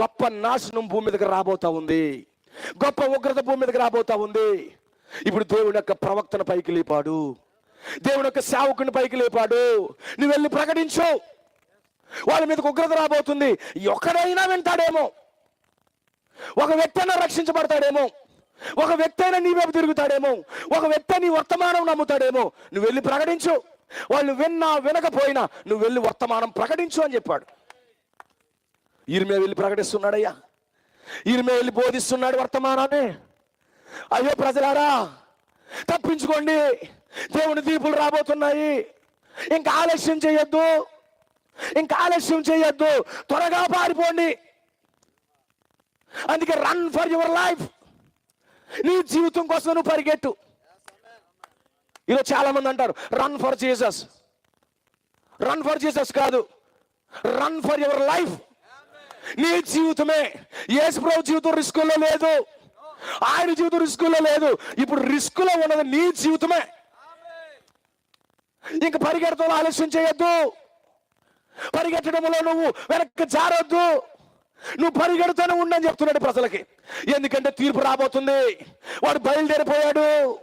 గొప్ప నాశనం భూమి మీదకి రాబోతా ఉంది. గొప్ప ఉగ్రత భూమి మీదకి రాబోతా ఉంది. ఇప్పుడు దేవుని యొక్క ప్రవక్తన పైకి లేపాడు. దేవుని యొక్క సేవకుని పైకి లేపాడు. నువ్వు వెళ్ళి ప్రకటించు. వాళ్ళ మీదకి ఉగ్రత రాబోతుంది. ఒకడైనా వింటాడేమో. ఒక వ్యక్తి అయినా రక్షించబడతాడేమో. ఒక వ్యక్తి అయినా నీ వైపు తిరుగుతాడేమో. ఒక వ్యక్తి నీ వర్తమానం నమ్ముతాడేమో. నువ్వు వెళ్ళి ప్రకటించు. వాళ్ళు విన్నా వినకపోయినా నువ్వు వెళ్ళి వర్తమానం ప్రకటించు అని చెప్పాడు. ఈరిమే వెళ్ళి ప్రకటిస్తున్నాడయ్యా. ఈరిమే వెళ్ళి బోధిస్తున్నాడు వర్తమానాన్ని. అయ్యో ప్రజలారా తప్పించుకోండి. దేవుని దీపులు రాబోతున్నాయి. ఇంకా ఆలస్యం చేయొద్దు. ఇంకా ఆలస్యం చేయొద్దు. త్వరగా పారిపోండి. అందుకే రన్ ఫర్ యువర్ లైఫ్ నీ జీవితం కోసం నువ్వు పరిగెట్టు. ఈరోజు చాలా మంది అంటారు run for Jesus run for Jesus కాదు. రన్ ఫర్ యువర్ లైఫ్ నీ జీవితమే. యేసుప్రభు జీవితం రిస్కుల్లో లేదు. ఆయన జీవితం రిస్కుల్లో లేదు. ఇప్పుడు రిస్కులో ఉన్నది నీ జీవితమే. ఇంక పరిగెడతాం ఆలస్యం చేయొద్దు. పరిగెట్టడంలో నువ్వు వెనక్కి జారొద్దు. నువ్వు పరిగెడుతూనే ఉండని చెప్తున్నాడు ప్రజలకి. ఎందుకంటే తీర్పు రాబోతుంది. వాడు బయలుదేరిపోయాడు.